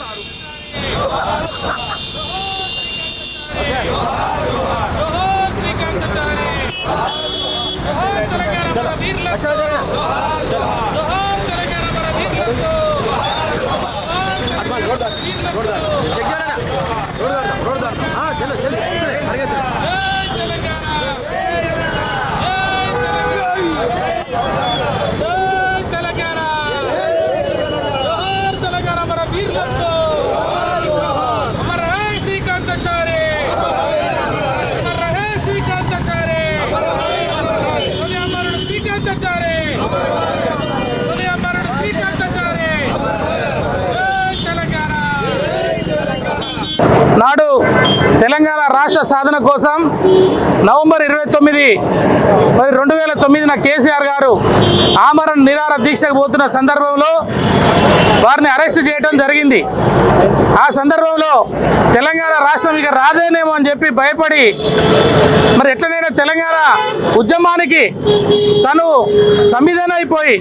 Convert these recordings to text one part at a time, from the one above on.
Road road road road road Telangana రాష్ట్ర సాధన కోసం నవంబర్ ఇరవై తొమ్మిది మరి రెండు వేల తొమ్మిదిన కేసీఆర్ గారు ఆమరణ నిరాహార దీక్షకు పోతున్న సందర్భంలో వారిని అరెస్ట్ చేయడం జరిగింది. ఆ సందర్భంలో తెలంగాణ రాష్ట్రం ఇక రాదేనేమో అని చెప్పి భయపడి మరి ఎట్లనైనా తెలంగాణ ఉద్యమానికి తను సంవిధానం అయిపోయి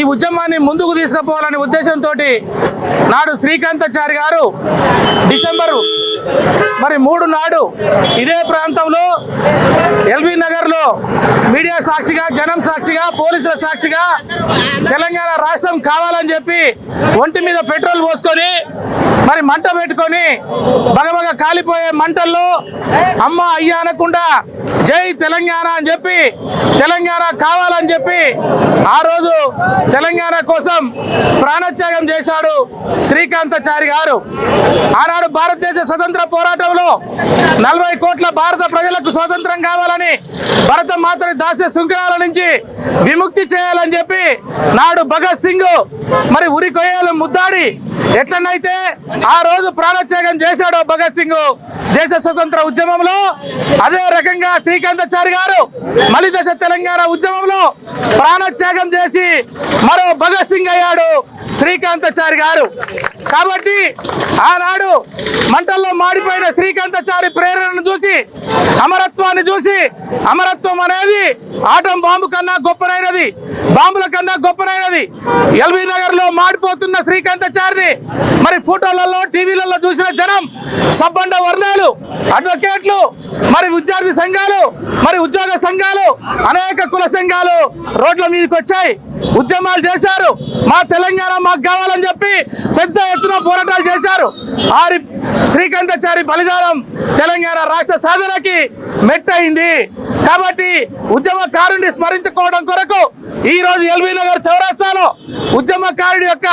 ఈ ఉద్యమాన్ని ముందుకు తీసుకుపోవాలనే ఉద్దేశంతో నాడు శ్రీకాంతాచారి గారు డిసెంబరు మరి మూడు నాడు ఇదే ప్రాంతంలో ఎల్బీ నగర్ మీడియా సాక్షిగా జనం సాక్షిగా పోలీసుల సాక్షిగా తెలంగాణ రాష్ట్రం కావాలని చెప్పి ఒంటి మీద పెట్రోల్ పోసుకొని మరి మంట పెట్టుకొని బగబగ కాలిపోయే మంటల్లో అమ్మ అయ్య అనకుండా జై తెలంగాణ అని చెప్పి తెలంగాణ కావాలని చెప్పి ఆ రోజు తెలంగాణ కోసం ప్రాణత్యాగం చేశాడు శ్రీకాంతచారి గారు. ఆనాడు భారతదేశ స్వతంత్ర పోరాటంలో నలభై కోట్ల భారత ప్రజలకు స్వాతంత్రం కావాలని భరత మాతని దాస్య శృంఖలాల నుంచి విముక్తి చేయాలని చెప్పి నాడు భగత్ సింగ్ మరి ఉరి కొయ్యాలు ముద్దాడి ఎట్లనైతే ఆ రోజు ప్రాణత్యాగం చేశాడో భగత్ సింగ్ దేశ స్వతంత్ర ఉద్యమంలో అదే రకంగా శ్రీకాంతాచారి గారు మలిదశ తెలంగాణ ఉద్యమంలో ప్రాణత్యాగం చేసి మరో భగత్ సింగ్ అయ్యాడు శ్రీకాంతాచారి గారు. కాబట్టి ఆనాడు మంటల్లో మాడిపోయిన శ్రీకాంతాచారి ప్రేరణను చూసి అమరత్వాన్ని చూసి అమరత్వం అనేది ఆటం బాంబు కన్నా గొప్పనైనది బాంబుల కన్నా గొప్పనైనది ఎల్బీ నగర్లో మాడిపోతున్న శ్రీకాంతాచారిని మరి ఫోటోలలో టీవీలలో చూసిన జనం సబ్బండ వర్ణాలు అడ్వకేట్లు మరి విద్యార్థి సంఘాలు మరి ఉద్యోగ సంఘాలు అనేక కుల సంఘాలు రోడ్ల మీదకి వచ్చాయి. ఉద్యమాలు చేశారు. మా తెలంగాణ మాకు కావాలని చెప్పి పెద్ద ఎత్తున పోరాటాలు చేశారు. ఆరి శ్రీకాంతాచారి బలిదానం తెలంగాణ రాష్ట్ర సాధనకి మెట్టయింది. కాబట్టి ఉద్యమకారుని స్మరించుకోవడం కొరకు ఈ రోజు ఎల్బీ నగర్ చౌరస్తాలో ఉద్యమకారుడి యొక్క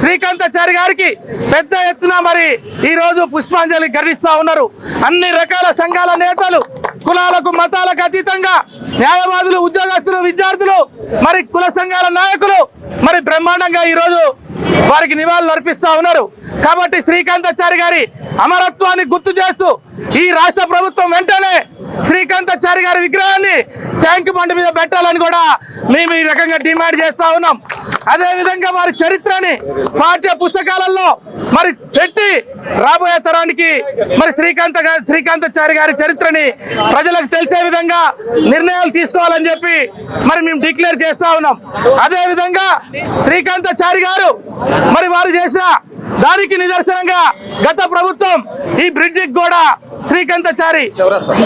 శ్రీకాంతాచారి గారికి పెద్ద ఎత్తున మరి ఈ రోజు పుష్పాంజలి ఘటిస్తా ఉన్నారు. అన్ని రకాల సంఘాల నేతలు కులాలకు మతాలకు అతీతంగా న్యాయవాదులు ఉద్యోగస్తులు విద్యార్థులు మరి కుల సంఘాల నాయకులు మరి బ్రహ్మాండంగా ఈ రోజు వారికి నివాళులు అర్పిస్తా ఉన్నారు. కాబట్టి శ్రీకాంతాచారి గారి అమరత్వాన్ని గుర్తు చేస్తూ ఈ రాష్ట్ర ప్రభుత్వం వెంటనే శ్రీకాంతాచారి గారి విగ్రహాన్ని ట్యాంక్ బండి మీద పెట్టాలని కూడా మేము ఈ రకంగా డిమాండ్ చేస్తా ఉన్నాం. అదే విధంగా వారి చరిత్రని పాఠ్య పుస్తకాలలో మరి పెట్టి రాబోయే తరానికి మరి శ్రీకాంత గారి శ్రీకాంతాచారి గారి చరిత్రని ప్రజలకు తెలిసే విధంగా నిర్ణయాలు తీసుకోవాలని చెప్పి మరి మేము డిక్లేర్ చేస్తా ఉన్నాం. అదే విధంగా శ్రీకాంతాచారి గారు మరి వారు చేసిన దానికి నిదర్శనంగా గత ప్రభుత్వం ఈ బ్రిడ్జికి కూడా శ్రీకంతచారి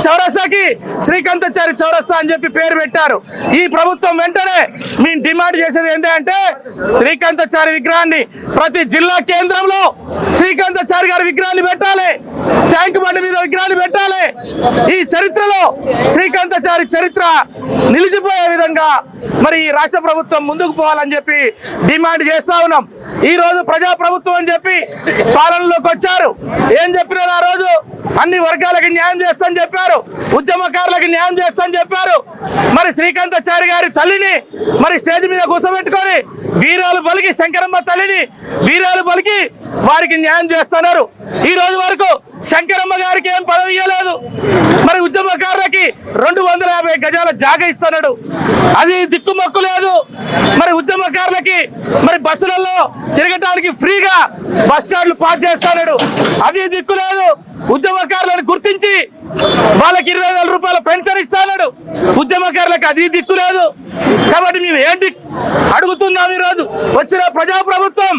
చౌరస్తాకి శ్రీకంతచారి చౌరస్తా అని చెప్పి పేరు పెట్టారు. ఈ ప్రభుత్వం వెంటనే మేము డిమాండ్ చేసేది ఏంటంటే శ్రీకంతచారి విగ్రహాన్ని ప్రతి జిల్లా కేంద్రంలో శ్రీకంతచారి గారి విగ్రహాన్ని పెట్టాలి. ట్యాంక్ బండి మీద విగ్రహాన్ని పెట్టాలి. ఈ చరిత్రలో శ్రీకాంతచారి చరిత్ర నిలిచిపోయే విధంగా మరి ఈ రాష్ట్ర ప్రభుత్వం ముందుకు పోవాలని చెప్పి డిమాండ్ చేస్తా ఉన్నాం. ఈ రోజు ప్రజా ప్రభుత్వం అని చెప్పి పాలనలోకి వచ్చారు. ఏం చెప్పినారు ఆ రోజు? అన్ని వర్గాలకు న్యాయం చేస్తామని చెప్పారు. ఉద్యమకారులకు న్యాయం చేస్తామని చెప్పారు. మరి శ్రీకాంతాచారి గారి తల్లిని మరి స్టేజ్ మీద కూర్చోబెట్టుకొని వీరాలు పలికి శంకరమ్మ తల్లిని వీరాలు పలికి వారికి న్యాయం చేస్తున్నారు. ఈ రోజు వరకు శంకరమ్మ గారికి ఏం పదవి ఇవ్వలేదు మరి ఉద్యమకారులకి రెండు వందల యాభై గజాల జాగా ఇస్తున్నాడు. అది దిక్కుమక్కు లేదు. మరి ఉద్యమకారులకి మరి బస్సులలో తిరగటానికి ఫ్రీగా బస్ కార్డులు పాస్ చేస్తున్నాడు. అది దిక్కు లేదు. ఉద్యమకారులను గుర్తించి వాళ్ళకి ఇరవై వేల రూపాయల పెన్షన్ ఇస్తాడు ఉద్యమకారులకు అది దిక్కు లేదు. కాబట్టి మేము ఏంటి అడుగుతున్నాం ఈరోజు? వచ్చిన ప్రజా ప్రభుత్వం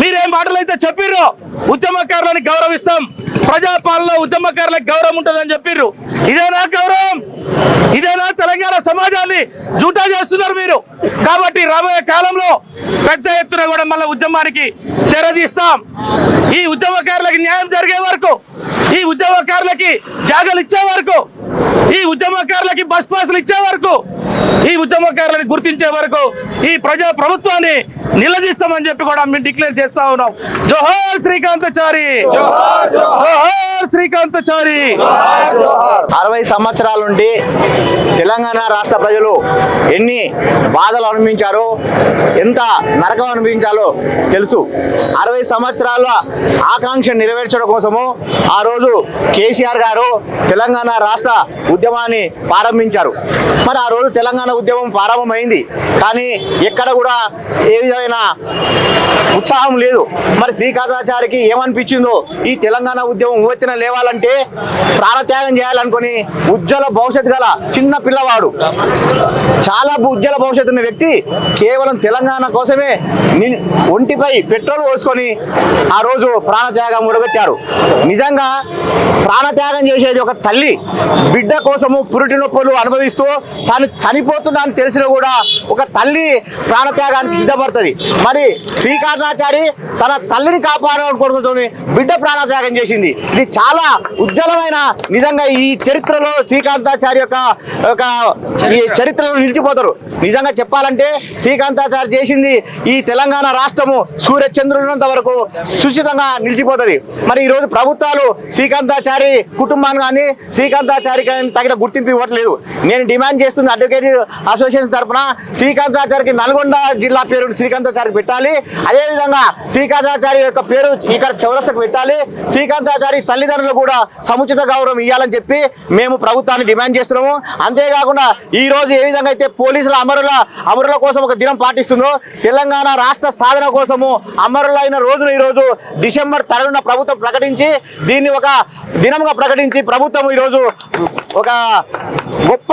మీరేం మాటలు అయితే చెప్పిర్రు ఉద్యమకారులని గౌరవిస్తాం. ప్రజాపాలన ఉద్యమకారులకు గౌరవం ఉంటుందని చెప్పిర్రు. ఇదేనా గౌరవం. ఇదేనా తెలంగాణ సమాజాన్ని జూటా చేస్తున్నారు మీరు. కాబట్టి రాబోయే కాలంలో పెద్ద ఎత్తున కూడా మళ్ళీ ఉద్యమానికి తెరదీస్తాం. ఈ ఉద్యమకారులకు న్యాయం జరిగే వరకు ఈ ఉద్యమకారులకి జాగలు ఇచ్చే వరకు ఈ ఉద్యమకారులకి బస్ పాసులు ఇచ్చే వరకు ఈ ఉద్యమకారులను గుర్తించే వరకు ఈ ప్రజా ప్రభుత్వాన్ని నిలదీస్తామని చెప్పి కూడా మేము డిక్లేర్ చేస్తా ఉన్నాం. జోహార్ శ్రీకాంతచారి జోహార్ శ్రీకాంతచారి అరవై సంవత్సరాల నుండి తెలంగాణ రాష్ట్ర ప్రజలు ఎన్ని బాధలు అనుభవించారో ఎంత నరకం అనుభవించాలో తెలుసు. అరవై సంవత్సరాల ఆకాంక్ష నెరవేర్చడం కోసము ఆ రోజు కేసీఆర్ గారు తెలంగాణ రాష్ట్ర ఉద్యమాన్ని ప్రారంభించారు. మరి ఆ రోజు తెలంగాణ ఉద్యమం ప్రారంభమైంది. కానీ ఎక్కడ కూడా ఏ విధమైన ఉత్సాహం లేదు. మరి శ్రీకాంతాచారికి ఏమనిపించిందో ఈ తెలంగాణ ఉద్యమం ఉవెత్తిన లేవాలంటే ప్రాణత్యాగం చేయాలనుకుని ఉజ్వల భవిష్యత్తు గల చిన్న పిల్లవాడు చాలా ఉజ్వల భవిష్యత్తు ఉన్న వ్యక్తి కేవలం తెలంగాణ కోసమే ఒంటిపై పెట్రోల్ పోసుకొని ఆ రోజు ప్రాణత్యాగం మొదలుపెట్టారు నిజంగా ప్రాణత్యాగం చేసేది ఒక తల్లి బిడ్డ కోసము పురిటి నొప్పులు అనుభవిస్తూ తాను పోతున్నా అని తెలిసినా కూడా ఒక తల్లి ప్రాణత్యాగానికి సిద్ధపడుతుంది. మరి శ్రీకాంతాచారి తన తల్లిని కాపాడుకోవడం బిడ్డ ప్రాణత్యాగం చేసింది. ఇది చాలా ఉజ్వలమైన నిజంగా ఈ చరిత్రలో శ్రీకాంతాచారి యొక్క ఒక ఈ చరిత్రలో నిలిచిపోతారు. నిజంగా చెప్పాలంటే శ్రీకాంతాచారి చేసింది ఈ తెలంగాణ రాష్ట్రము సూర్య చంద్రులంత వరకు సుచితంగా నిలిచిపోతుంది. మరి ఈరోజు ప్రభుత్వాలు శ్రీకాంతాచారి కుటుంబాన్ని కానీ శ్రీకాంతాచారి కానీ తగిన గుర్తింపు ఇవ్వట్లేదు. నేను డిమాండ్ చేస్తుంది అడ్వకేట్ అసోసియేషన్ తరఫున శ్రీకాంతాచారికి నల్గొండ జిల్లా పేరు శ్రీకాంతాచారికి పెట్టాలి. అదేవిధంగా శ్రీకాంతాచారి యొక్క పేరు ఇక్కడ చౌరస్తకు పెట్టాలి. శ్రీకాంతాచారి తల్లిదండ్రులు కూడా సముచిత గౌరవం ఇవ్వాలని చెప్పి మేము ప్రభుత్వాన్ని డిమాండ్ చేస్తున్నాము. అంతేకాకుండా ఈ రోజు ఏ విధంగా అయితే పోలీసుల అమరుల అమరుల కోసం ఒక దినం పాటిస్తుందో తెలంగాణ రాష్ట్ర సాధన కోసము అమరులైన రోజును ఈరోజు డిసెంబర్ తరుణ ప్రభుత్వం ప్రకటించి దీన్ని ఒక దినంగా ప్రకటించి ప్రభుత్వం ఈరోజు ఒక గొప్ప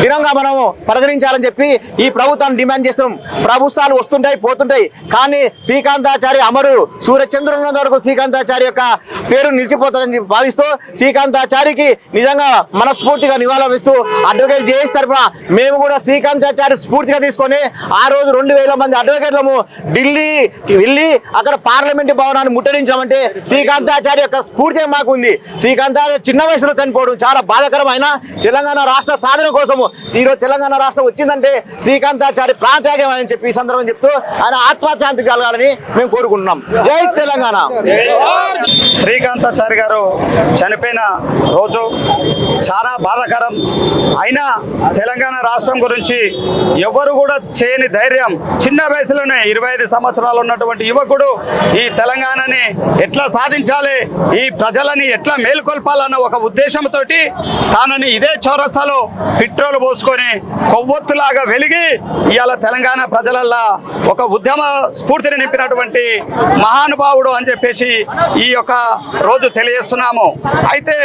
దినంగా మనము పరిగణించాలని చెప్పి ఈ ప్రభుత్వాన్ని డిమాండ్ చేస్తున్నాం. ప్రభుత్వాలు వస్తుంటాయి పోతుంటాయి. కానీ శ్రీకాంతాచారి అమరు సూర్యచంద్రుల వరకు శ్రీకాంతాచారి యొక్క పేరు నిలిచిపోతుందని భావిస్తూ శ్రీకాంతాచారికి నిజంగా మనస్ఫూర్తిగా నివాళులర్పిస్తూ అడ్వకేట్ జేఎస్ తరఫున మేము కూడా శ్రీకాంతాచారి స్ఫూర్తిగా తీసుకొని ఆ రోజు రెండు వేల మంది అడ్వకేట్లము ఢిల్లీకి వెళ్ళి అక్కడ పార్లమెంట్ భవనాన్ని ముట్టడించామంటే శ్రీకాంతాచారి యొక్క స్ఫూర్తి మాకు ఉంది శ్రీకాంతాచార్య చిన్న వయసులో చనిపోవడం చాలా బాధాకరమైన తెలంగాణ రాష్ట్ర సాధన కోసము. ఈరోజు తెలంగాణ రాష్ట్రం వచ్చిందంటే శ్రీకాంతాచారి ప్రాణత్యాగం అని చెప్పి ఈ సందర్భం చెప్తూ ఆయన ఆత్మశాంతి కలగాలని మేము కోరుకుంటున్నాం. జై తెలంగాణ. శ్రీకాంతాచారి గారు చనిపోయిన రోజు చాలా బాధాకరం. అయినా తెలంగాణ రాష్ట్రం గురించి ఎవరు కూడా చేయని ధైర్యం చిన్న వయసులోనే ఇరవై ఐదు సంవత్సరాలు ఉన్నటువంటి యువకుడు ఈ తెలంగాణని ఎట్లా సాధించాలి ఈ ప్రజలని ఎట్లా మేలుకొల్పాలన్న ఒక ఉద్దేశంతో తానని ఇదే చౌరస్తాలో పెట్రోల్ పోసుకొని కొవ్వొత్తులాగా వెలిగి ఇవాళ తెలంగాణ ప్రజలల్లా ఒక ఉద్యమ స్ఫూర్తిని నింపినటువంటి మహానుభావుడు అని చెప్పేసి ఈ యొక్క రోజు తెలియజేస్తున్నాము. అయితే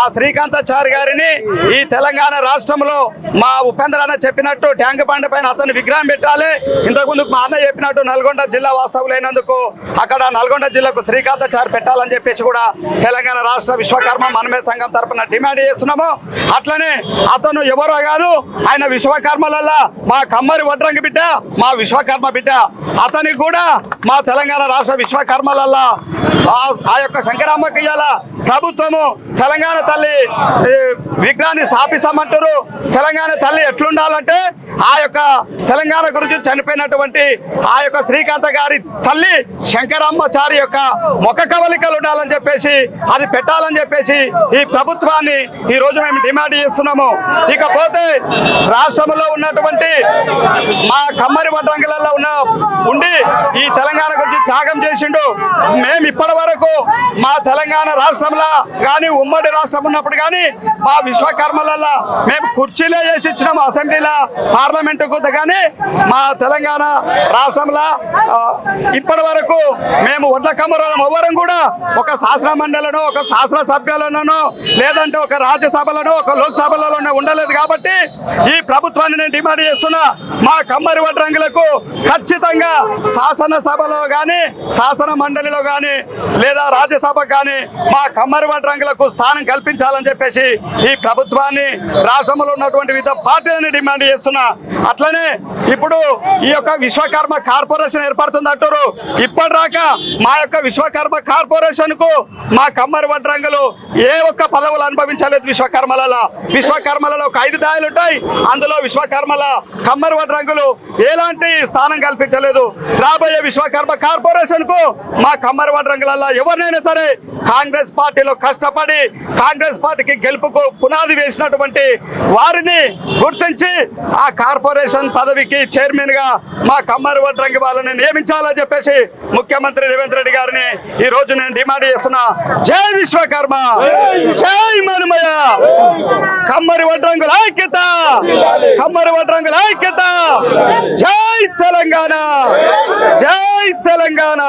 ఆ శ్రీకాంతాచారి గారిని ఈ తెలంగాణ రాష్ట్రంలో మా ఉపేంద్ర అన్న చెప్పినట్టు ట్యాంక్ బండ్ పైన అతను విగ్రహం పెట్టాలి. ఇంతకుముందు మా అన్న చెప్పినట్టు నల్గొండ జిల్లా వాస్తవులైనందుకు అక్కడ నల్గొండ జిల్లాకు శ్రీకాంతాచారి పెట్టాలని చెప్పేసి కూడా తెలంగాణ రాష్ట్ర విశ్వకర్మ మనమే సంఘం తరఫున డిమాండ్ చేస్తున్నాము. అట్లనే అతను ఎవరో కాదు ఆయన విశ్వ విశ్వకర్మలల్లా మా కమ్మరి వడ్రంగి బిడ్డ మా విశ్వకర్మ బిడ్డ. అతనికి కూడా మా తెలంగాణ రాష్ట్ర విశ్వకర్మలల్లా. ఆ- ఆ యొక్క శంకరామ్మకి ఇయ్యాల ప్రభుత్వము తెలంగాణ తల్లి విగ్రహాన్ని స్థాపిస్తామంటారు. తెలంగాణ తల్లి ఎట్లుండాలంటే ఆ యొక్క తెలంగాణ గురించి చనిపోయినటువంటి ఆ యొక్క శ్రీకాంత గారి తల్లి శంకరమ్మచారి యొక్క ముఖ కవలికలు ఉండాలని చెప్పేసి అది పెట్టాలని చెప్పేసి ఈ ప్రభుత్వాన్ని ఈ రోజు మేము డిమాండ్ చేస్తున్నాము. ఇకపోతే రాష్ట్రంలో ఉన్నటువంటి మా కమ్మరి వడ్రంగులలో ఉన్న ఉండి ఈ తెలంగాణ గురించి త్యాగం చేసిండు. మేము ఇప్పటి వరకు మా తెలంగాణ రాష్ట్రంలో కానీ ఉమ్మడి రాష్ట్రం ఉన్నప్పుడు కానీ మా విశ్వకర్మలలో మేము కుర్చీలే చేసి ఇచ్చినాము అసెంబ్లీలో పార్లమెంటుకు కానీ మా తెలంగాణ రాష్ట్రంలో ఇప్పటి వరకు మేము వడ్ల కమరం ఎవ్వరం కూడా ఒక శాసన మండలిలో ఒక శాసన సభ్యులను లేదంటే ఒక రాజ్యసభలను ఒక లోక్సభలలో ఉండలేదు కాబట్టి ఈ ప్రభుత్వాన్ని నేను డిమాండ్ చేస్తున్నా. మా కమ్మరి వడ్రంగులకు ఖచ్చితంగా ఖచ్చితంగా శాసనసభలో కానీ శాసన మండలిలో కానీ లేదా రాజ్యసభ కానీ మా కమ్మరి వడ్రంగులకు స్థానం కల్పించాలని చెప్పేసి ఈ ప్రభుత్వాన్ని రాష్ట్రంలో ఉన్నటువంటి వివిధ పార్టీలను డిమాండ్ చేస్తున్నా. అట్లనే ఇప్పుడు ఈ యొక్క విశ్వకర్మ కార్పొరేషన్ ఏర్పడుతుంది అంటారు. ఇప్పటిదాకా మా యొక్క విశ్వకర్మ కార్పొరేషన్కు మా కమ్మరి వడ్రంగులు ఏ ఒక్క పదవులు అనుభవించలేదు విశ్వకర్మలలో. విశ్వకర్మలలో ఒక ఐదు దాయలు ఉంటాయి. అందులో విశ్వకర్మల కమ్మరి వడ్రంగులు ఎలాంటి స్థానం కల్పించలేదు. రాబోయే విశ్వకర్మ కార్పొరేషన్కు మా కమ్మరి వడ్రంగులలో ఎవరినైనా సరే కాంగ్రెస్ పార్టీలో కష్టపడి కాంగ్రెస్ పార్టీకి గెలుపుకు పునాది వేసినటువంటి వారిని గుర్తించి ఆ కార్పొరేషన్ పదవికి చైర్మన్గా మా కమ్మరి వడ్రంగి వాళ్ళని నియమించాలని చెప్పేసి ముఖ్యమంత్రి రేవంత్ రెడ్డి గారిని ఈ రోజు నేను డిమాండ్ చేస్తున్నా. జై విశ్వకర్మ! జై మనుమయ కమ్మరి వడ్రంగుల ఐక్యత! కమ్మరి వడ్రంగుల ఐక్యత! జై తెలంగాణ! జై తెలంగాణ!